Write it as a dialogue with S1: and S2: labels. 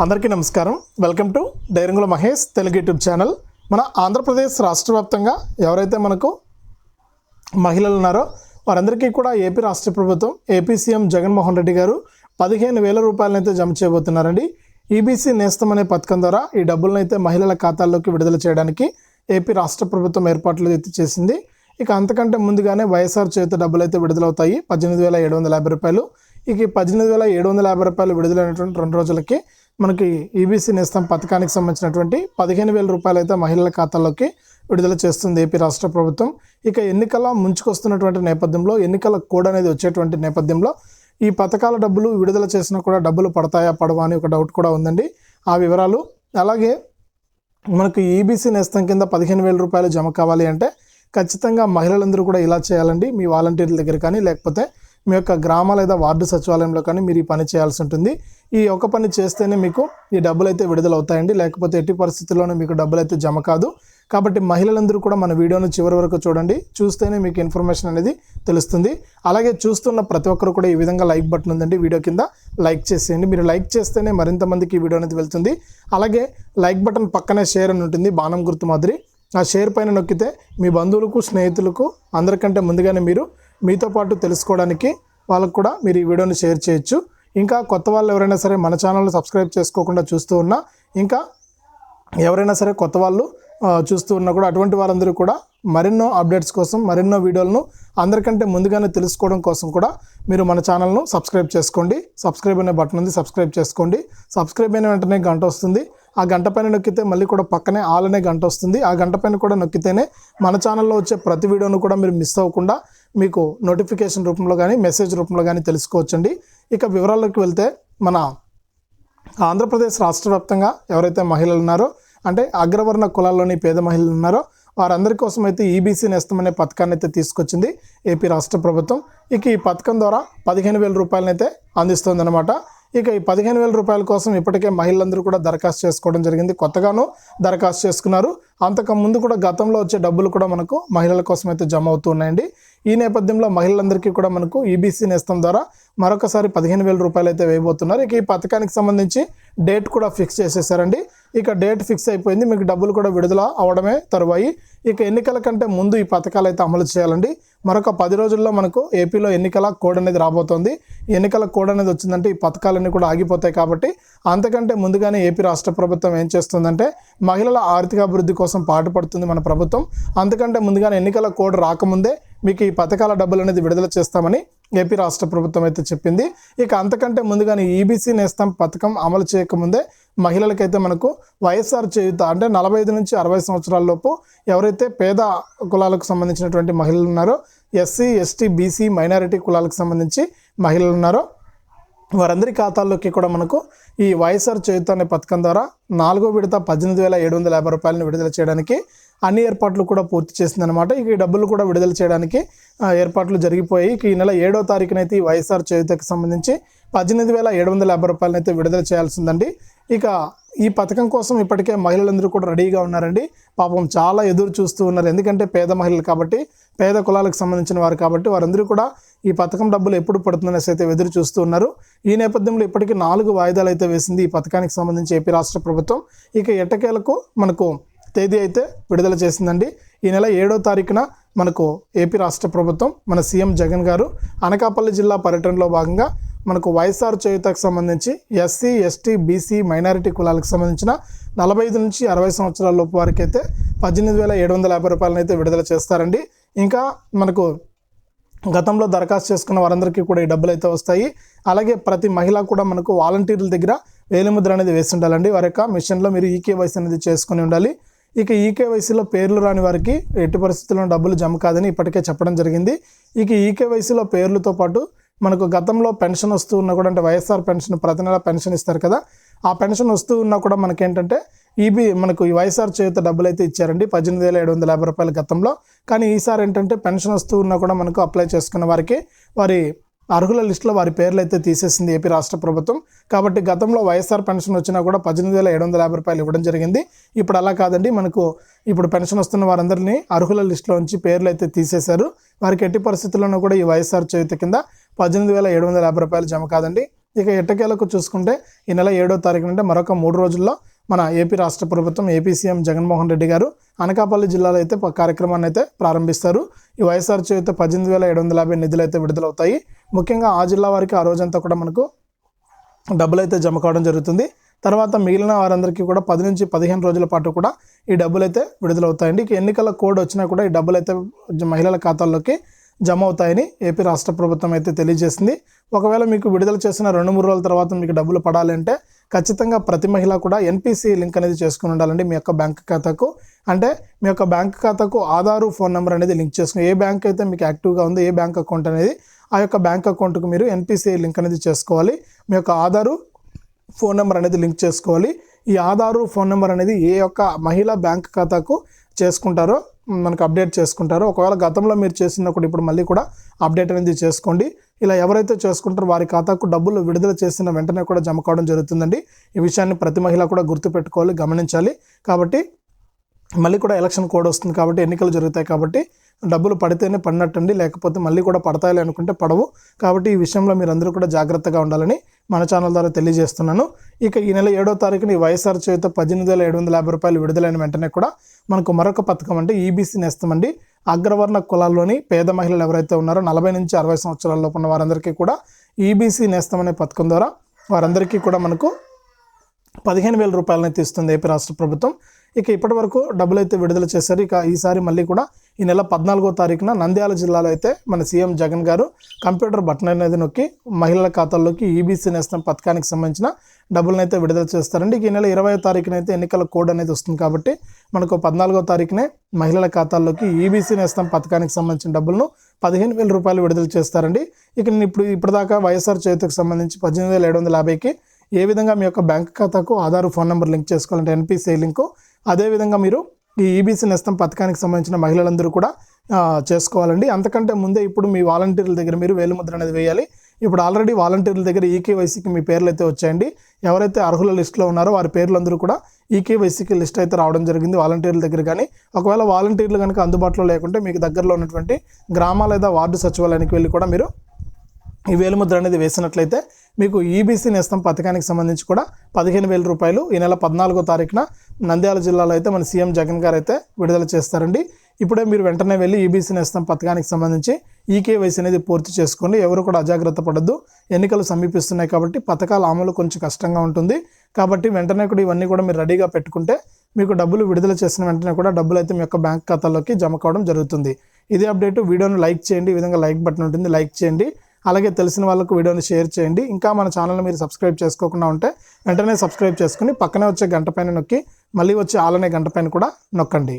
S1: అందరికీ నమస్కారం. Welcome to డైరంగుల Mahesh Telugu YouTube channel. మన ఆంధ్రప్రదేశ్ రాష్ట్ర వ్యాప్తంగా ఎవరైతే మనకు మహిళలు ఉన్నారో వారందరికీ కూడా ఏపీ రాష్ట్ర ప్రభుత్వం ఏపీ సీఎం జగన్మోహన్ రెడ్డి గారు పదిహేను వేల రూపాయలనైతే జమ చేయబోతున్నారండి. ఈబీసీ నేస్తం అనే పథకం ద్వారా ఈ డబ్బులను అయితే మహిళల ఖాతాల్లోకి విడుదల చేయడానికి ఏపీ రాష్ట్ర ప్రభుత్వం ఏర్పాట్లు అయితే చేసింది. ఇక అంతకంటే ముందుగానే వైఎస్ఆర్ చేత డబ్బులు అయితే విడుదలవుతాయి. పద్దెనిమిది వేల ఏడు వందల యాభై రూపాయలు. ఇక ఈ పద్దెనిమిది వేల ఏడు వందల యాభై రూపాయలు విడుదలైనటువంటి రెండు రోజులకి మనకి ఈబీసీ నేస్తం పథకానికి సంబంధించినటువంటి పదిహేను వేల రూపాయలు అయితే మహిళల ఖాతాలోకి విడుదల చేస్తుంది ఏపీ రాష్ట్ర ప్రభుత్వం. ఇక ఎన్నికల ముంచుకొస్తున్నటువంటి నేపథ్యంలో ఎన్నికల కోడ్ అనేది వచ్చేటువంటి నేపథ్యంలో ఈ పథకాల డబ్బులు విడుదల చేసినా కూడా డబ్బులు పడతాయా పడవా అని ఒక డౌట్ కూడా ఉందండి. ఆ వివరాలు అలాగే మనకు ఈబీసీ నేస్తం కింద పదిహేను వేల రూపాయలు జమ కావాలి అంటే ఖచ్చితంగా మహిళలందరూ కూడా ఇలా చేయాలండి. మీ వాలంటీర్ల దగ్గర కానీ లేకపోతే మీ యొక్క గ్రామ లేదా వార్డు సచివాలయంలో కానీ మీరు ఈ పని చేయాల్సి ఉంటుంది. ఈ ఒక పని చేస్తేనే మీకు ఈ డబ్బులు అయితే విడుదలవుతాయండి. లేకపోతే ఎట్టి పరిస్థితుల్లోనూ మీకు డబ్బులు అయితే జమ కాదు. కాబట్టి మహిళలందరూ కూడా మన వీడియోను చివరి వరకు చూడండి. చూస్తేనే మీకు ఇన్ఫర్మేషన్ అనేది తెలుస్తుంది. అలాగే చూస్తున్న ప్రతి ఒక్కరు కూడా ఈ విధంగా లైక్ బటన్ ఉందండి వీడియో కింద. లైక్ చేసేయండి. మీరు లైక్ చేస్తేనే మరింత మందికి ఈ వీడియో అనేది వెళ్తుంది. అలాగే లైక్ బటన్ పక్కనే షేర్ అని ఉంటుంది. బాణం గుర్తు మాదిరి. ఆ షేర్ పైన నొక్కితే మీ బంధువులకు స్నేహితులకు అందరికంటే ముందుగానే మీరు మీతో పాటు తెలుసుకోవడానికి వాళ్ళకు కూడా మీరు ఈ వీడియోని షేర్ చేయొచ్చు. ఇంకా కొత్త వాళ్ళు ఎవరైనా సరే మన ఛానల్ని సబ్స్క్రైబ్ చేసుకోకుండా చూస్తూ ఉన్నా ఇంకా ఎవరైనా సరే కొత్త వాళ్ళు చూస్తూ ఉన్నా కూడా అటువంటి వారందరూ కూడా మరెన్నో అప్డేట్స్ కోసం మరెన్నో వీడియోలను అందరికంటే ముందుగానే తెలుసుకోవడం కోసం కూడా మీరు మన ఛానల్ను సబ్స్క్రైబ్ చేసుకోండి. సబ్స్క్రైబ్ అనే బటన్ ఉంది సబ్స్క్రైబ్ చేసుకోండి. సబ్స్క్రైబ్ అయిన వెంటనే గంట వస్తుంది. ఆ గంట పైన నొక్కితే మళ్ళీ కూడా పక్కనే ఆల్ అనే గంట వస్తుంది. ఆ గంట పైన కూడా నొక్కితేనే మన ఛానల్లో వచ్చే ప్రతి వీడియోను కూడా మీరు మిస్ అవ్వకుండా మీకు నోటిఫికేషన్ రూపంలో కానీ మెసేజ్ రూపంలో కానీ తెలుసుకోవచ్చండి. ఇక వివరాల్లోకి వెళ్తే మన ఆంధ్రప్రదేశ్ రాష్ట్ర వ్యాప్తంగా ఎవరైతే మహిళలు ఉన్నారో అంటే అగ్రవర్ణ కులాల్లోని పేద మహిళలు ఉన్నారో వారందరి కోసం అయితే ఈబీసీ నేస్తం అనే పథకాన్ని అయితే తీసుకొచ్చింది ఏపీ రాష్ట్ర ప్రభుత్వం. ఇక ఈ పథకం ద్వారా పదిహేను వేల రూపాయలనైతే అందిస్తుందన్నమాట. ఇక ఈ పదిహేను వేల రూపాయల కోసం ఇప్పటికే మహిళలందరూ కూడా దరఖాస్తు చేసుకోవడం జరిగింది. కొత్తగాను దరఖాస్తు చేసుకున్నారు. అంతకు ముందు కూడా గతంలో వచ్చే డబ్బులు కూడా మనకు మహిళల కోసం అయితే జమ అవుతున్నాయండి ఈ నేపథ్యంలో మహిళలందరికీ కూడా మనకు ఈబీసీ నేస్తం ద్వారా మరొకసారి పదిహేను వేల రూపాయలు అయితే వేయబోతున్నారు. ఇక ఈ పథకానికి సంబంధించి డేట్ కూడా ఫిక్స్ చేసేసారండి. ఇక డేట్ ఫిక్స్ అయిపోయింది. మీకు డబ్బులు కూడా విడుదల అవడమే తరువాయి. ఇక ఎన్నికల కంటే ముందు ఈ పథకాలు అయితే అమలు చేయాలండి. మరొక పది రోజుల్లో మనకు ఏపీలో ఎన్నికల కోడ్ అనేది రాబోతోంది. ఎన్నికల కోడ్ అనేది వచ్చిందంటే ఈ పథకాలన్నీ కూడా ఆగిపోతాయి కాబట్టి అంతకంటే ముందుగానే ఏపీ రాష్ట్ర ప్రభుత్వం ఏం చేస్తుందంటే మహిళల ఆర్థిక అభివృద్ధి కోసం పాటుపడుతుంది మన ప్రభుత్వం. అంతకంటే ముందుగానే ఎన్నికల కోడ్ రాకముందే మీకు ఈ పథకాల డబ్బులు అనేది విడుదల చేస్తామని ఏపీ రాష్ట్ర ప్రభుత్వం అయితే చెప్పింది. ఇక అంతకంటే ముందుగానే ఈబీసీ నేస్తం పథకం అమలు చేయకముందే మహిళలకైతే మనకు వైఎస్ఆర్ చేయుత అంటే నలభై ఐదు నుంచి అరవై సంవత్సరాల లోపు ఎవరైతే పేద కులాలకు సంబంధించినటువంటి మహిళలు ఉన్నారో ఎస్సీ ఎస్టీ బీసీ మైనారిటీ కులాలకు సంబంధించి మహిళలు ఉన్నారో వారందరి ఖాతాల్లోకి కూడా మనకు ఈ వైఎస్ఆర్ చేయుత అనే పథకం ద్వారా నాలుగో విడత పద్దెనిమిది వేల ఏడు వందల యాభై రూపాయలను విడుదల చేయడానికి అన్ని ఏర్పాట్లు కూడా పూర్తి చేసిందనమాట ఇక ఈ డబ్బులు కూడా విడుదల చేయడానికి ఏర్పాట్లు జరిగిపోయి ఈ నెల ఏడో తారీఖునైతే ఈ వైఎస్ఆర్ చేయుతకి సంబంధించి పద్దెనిమిది వేల ఏడు వందల యాభై రూపాయలను అయితే విడుదల చేయాల్సిందండి. ఇక ఈ పథకం కోసం ఇప్పటికే మహిళలందరూ కూడా రెడీగా ఉన్నారండి. పాపం చాలా ఎదురు చూస్తూ ఉన్నారు. ఎందుకంటే పేద మహిళలు కాబట్టి పేద కులాలకు సంబంధించిన వారు కాబట్టి వారందరూ కూడా ఈ పథకం డబ్బులు ఎప్పుడు పడుతుందనేసి అయితే ఎదురు చూస్తూ ఉన్నారు. ఈ నేపథ్యంలో ఇప్పటికీ నాలుగు వాయిదాలు అయితే వేసింది ఈ పథకానికి సంబంధించి ఏపీ రాష్ట్ర ప్రభుత్వం. ఇక ఎట్టకేలకు మనకు తేదీ అయితే విడుదల చేసిందండి. ఈ నెల ఏడో తారీఖున మనకు ఏపీ రాష్ట్ర ప్రభుత్వం మన సీఎం జగన్ గారు అనకాపల్లి జిల్లా పర్యటనలో భాగంగా మనకు వైఎస్ఆర్ చేయుతకు సంబంధించి ఎస్సీ ఎస్టీ బీసీ మైనారిటీ కులాలకు సంబంధించిన నలభై ఐదు నుంచి అరవై సంవత్సరాల లోపు వారికి అయితే పద్దెనిమిది వేల ఏడు వందల యాభై రూపాయలను అయితే విడుదల చేస్తారండి. ఇంకా మనకు గతంలో దరఖాస్తు చేసుకున్న వారందరికీ కూడా ఈ డబ్బులు అయితే వస్తాయి. అలాగే ప్రతి మహిళ కూడా మనకు వాలంటీర్ల దగ్గర వేలిముద్ర అనేది వేసి ఉండాలండి వారి యొక్క మిషన్లో మీరు ఈకేవైసీ అనేది చేసుకుని ఉండాలి. ఇక ఈకేవైసీలో పేర్లు రాని వారికి ఎట్టి పరిస్థితుల్లో డబ్బులు జమ కాదని ఇప్పటికే చెప్పడం జరిగింది. ఇక ఈకేవైసీలో పేర్లతో పాటు మనకు గతంలో పెన్షన్ వస్తూ ఉన్నా కూడా అంటే వైఎస్ఆర్ పెన్షన్ ప్రతి నెల పెన్షన్ ఇస్తారు కదా. ఆ పెన్షన్ వస్తూ ఉన్నా కూడా మనకేంటంటే ఈబీ మనకు ఈ వైఎస్ఆర్ చేత డబ్బులు అయితే ఇచ్చారండి. పద్దెనిమిది వేల ఏడు వందల యాభై రూపాయల గతంలో. కానీ ఈసారి ఏంటంటే పెన్షన్ వస్తూ ఉన్నా కూడా మనకు అప్లై చేసుకున్న వారికి వారి అర్హుల లిస్టులో వారి పేర్లు అయితే తీసేసింది ఏపీ రాష్ట్ర ప్రభుత్వం. కాబట్టి గతంలో వైఎస్ఆర్ పెన్షన్ వచ్చినా కూడా పద్దెనిమిది వేల ఏడు వందల యాభై రూపాయలు ఇవ్వడం జరిగింది. ఇప్పుడు అలా కాదండి. మనకు ఇప్పుడు పెన్షన్ వస్తున్న వారందరినీ అర్హుల లిస్టులో ఉంచి పేర్లు అయితే తీసేశారు. వారికి ఎట్టి పరిస్థితుల్లోనూ కూడా ఈ వైఎస్ఆర్ చేయుత కింద పద్దెనిమిది వేల ఏడు వందల యాభై రూపాయలు జమ కాదండి. ఇక ఎట్టకేలకు చూసుకుంటే ఈ నెల ఏడో తారీఖు నుండి మరొక మూడు రోజుల్లో మన ఏపీ రాష్ట్ర ప్రభుత్వం ఏపీ సీఎం జగన్మోహన్ రెడ్డి గారు అనకాపల్లి జిల్లాలో అయితే కార్యక్రమాన్ని అయితే ప్రారంభిస్తారు. ఈ వైఎస్ఆర్ చేత పద్దెనిమిది వేల ఏడు వందల యాభై నిధులు అయితే విడుదలవుతాయి. ముఖ్యంగా ఆ జిల్లా వారికి ఆ రోజంతా కూడా మనకు డబ్బులు అయితే జమ కావడం జరుగుతుంది. తర్వాత మిగిలిన వారందరికీ కూడా పది నుంచి పదిహేను రోజుల పాటు కూడా ఈ డబ్బులు అయితే విడుదలవుతాయండి. ఇక ఎన్నికల కోడ్ వచ్చినా కూడా ఈ డబ్బులు అయితే మహిళల ఖాతాల్లోకి జమ అవుతాయని ఏపీ రాష్ట్ర ప్రభుత్వం అయితే తెలియజేసింది. ఒకవేళ మీకు విడుదల చేసిన రెండు మూడు రోజుల తర్వాత మీకు డబ్బులు పడాలంటే ఖచ్చితంగా ప్రతి మహిళ కూడా ఎన్పిసి లింక్ అనేది చేసుకుని ఉండాలండి మీ యొక్క బ్యాంక్ ఖాతాకు. అంటే మీ యొక్క బ్యాంక్ ఖాతాకు ఆధారు ఫోన్ నెంబర్ అనేది లింక్ చేసుకుని ఏ బ్యాంక్ అయితే మీకు యాక్టివ్గా ఉందో ఏ బ్యాంక్ అకౌంట్ అనేది ఆ యొక్క బ్యాంక్ అకౌంట్కు మీరు ఎన్పిసిఐ లింక్ అనేది చేసుకోవాలి. మీ యొక్క ఆధారు ఫోన్ నెంబర్ అనేది లింక్ చేసుకోవాలి. ఈ ఆధారు ఫోన్ నెంబర్ అనేది ఏ యొక్క మహిళా బ్యాంక్ ఖాతాకు చేసుకుంటారో మనకు అప్డేట్ చేసుకుంటారో ఒకవేళ గతంలో మీరు చేసినప్పుడు ఇప్పుడు మళ్ళీ కూడా అప్డేట్ అనేది చేసుకోండి. ఇలా ఎవరైతే చేసుకుంటారో వారి ఖాతాకు డబ్బులు విడుదల చేసిన వెంటనే కూడా జమ కావడం జరుగుతుందండి. ఈ విషయాన్ని ప్రతి మహిళ కూడా గుర్తుపెట్టుకోవాలి గమనించాలి. కాబట్టి మళ్ళీ కూడా ఎలక్షన్ కోడ్ వస్తుంది కాబట్టి ఎన్నికలు జరుగుతాయి కాబట్టి డబ్బులు పడితేనే పడినట్టండి లేకపోతే మళ్ళీ కూడా పడతాయి అనుకుంటే పడవు. కాబట్టి ఈ విషయంలో మీరందరూ కూడా జాగ్రత్తగా ఉండాలని మన ఛానల్ ద్వారా తెలియజేస్తున్నాను. ఇక ఈ నెల ఏడో తారీఖున ఈ వైఎస్ఆర్ చేత పద్దెనిమిది వేల ఏడు వందల యాభై రూపాయలు విడుదలైన వెంటనే కూడా మనకు మరొక పథకం అంటే ఈబీసీ నేస్తామండి అగ్రవర్ణ కులాల్లోని పేద మహిళలు ఎవరైతే ఉన్నారో నలభై నుంచి అరవై సంవత్సరాల లోపు ఉన్న వారందరికీ కూడా ఈబీసీ నేస్తం అనే పథకం ద్వారా వారందరికీ కూడా మనకు పదిహేను వేల రూపాయలని తీస్తుంది ఏపీ రాష్ట్ర ప్రభుత్వం. ఇక ఇప్పటి వరకు డబ్బులు అయితే విడుదల చేశారు. ఇక ఈసారి మళ్ళీ కూడా ఈ నెల పద్నాలుగో తారీఖున నంద్యాల జిల్లాలో అయితే మన సీఎం జగన్ గారు కంప్యూటర్ బటన్ అనేది నొక్కి మహిళల ఖాతాల్లోకి ఈబీసీ నేస్తం పథకానికి సంబంధించిన డబ్బులను అయితే విడుదల చేస్తారండి. ఈ నెల ఇరవై తారీఖున అయితే ఎన్నికల కోడ్ అనేది వస్తుంది కాబట్టి మనకు పద్నాలుగో తారీఖునే మహిళల ఖాతాల్లోకి ఈబీసీ నేస్తం పథకానికి సంబంధించిన డబ్బులను పదిహేను వేల రూపాయలు విడుదల చేస్తారండి. ఇక నేను ఇప్పుడు ఇప్పటిదాకా వైఎస్ఆర్ చేతికి సంబంధించి పద్దెనిమిది వేల ఏడు వందల యాభైకి ఏ విధంగా మీ యొక్క బ్యాంక్ ఖాతాకు ఆధార్ ఫోన్ నెంబర్ లింక్ చేసుకోవాలంటే ఎన్పిసిఐ లింకు అదేవిధంగా మీరు ఈ ఈబీసీ నేస్తం పథకానికి సంబంధించిన మహిళలందరూ కూడా చేసుకోవాలండి. అంతకంటే ముందే ఇప్పుడు మీ వాలంటీర్ల దగ్గర మీరు వేలుముద్ర అనేది వేయాలి. ఇప్పుడు ఆల్రెడీ వాలంటీర్ల దగ్గర ఈకేవైసీకి మీ పేర్లు అయితే వచ్చాయండి. ఎవరైతే అర్హుల లిస్టులో ఉన్నారో వారి పేర్లందరూ కూడా ఈకేవైసీకి లిస్ట్ అయితే రావడం జరిగింది వాలంటీర్ల దగ్గర కానీ ఒకవేళ వాలంటీర్లు కనుక అందుబాటులో లేకుంటే మీకు దగ్గరలో ఉన్నటువంటి గ్రామ లేదా వార్డు సచివాలయానికి వెళ్ళి కూడా మీరు ఈ వేలుముద్ర అనేది వేసినట్లయితే మీకు ఈబీసీ నేస్తం పథకానికి సంబంధించి కూడా పదిహేను వేల రూపాయలు ఈ నెల పద్నాలుగో తారీఖున నంద్యాల జిల్లాలో అయితే మన సీఎం జగన్ గారు అయితే విడుదల చేస్తారండి. ఇప్పుడే మీరు వెంటనే వెళ్ళి ఈబీసీ నేస్తం పథకానికి సంబంధించి ఈకేవైసీ అనేది పూర్తి చేసుకోండి. ఎవరు కూడా అజాగ్రత్త పడద్దు. ఎన్నికలు సమీపిస్తున్నాయి కాబట్టి పథకాల అమలు కొంచెం కష్టంగా ఉంటుంది. కాబట్టి వెంటనే కూడా ఇవన్నీ కూడా మీరు రెడీగా పెట్టుకుంటే మీకు డబ్బులు విడుదల చేసిన వెంటనే కూడా డబ్బులు అయితే మీ యొక్క బ్యాంక్ ఖాతాలోకి జమ కావడం జరుగుతుంది. ఇదే అప్డేట్ వీడియోను లైక్ చేయండి. ఈ విధంగా లైక్ బటన్ ఉంటుంది. లైక్ చేయండి. అలాగే తెలిసిన వాళ్ళకు వీడియోని షేర్ చేయండి. ఇంకా మన ఛానల్ని మీరు సబ్స్క్రైబ్ చేసుకోకుండా ఉంటే వెంటనే సబ్స్క్రైబ్ చేసుకుని పక్కనే వచ్చే గంట పైన నొక్కి మళ్ళీ వచ్చే ఆలనే గంట పైన కూడా నొక్కండి.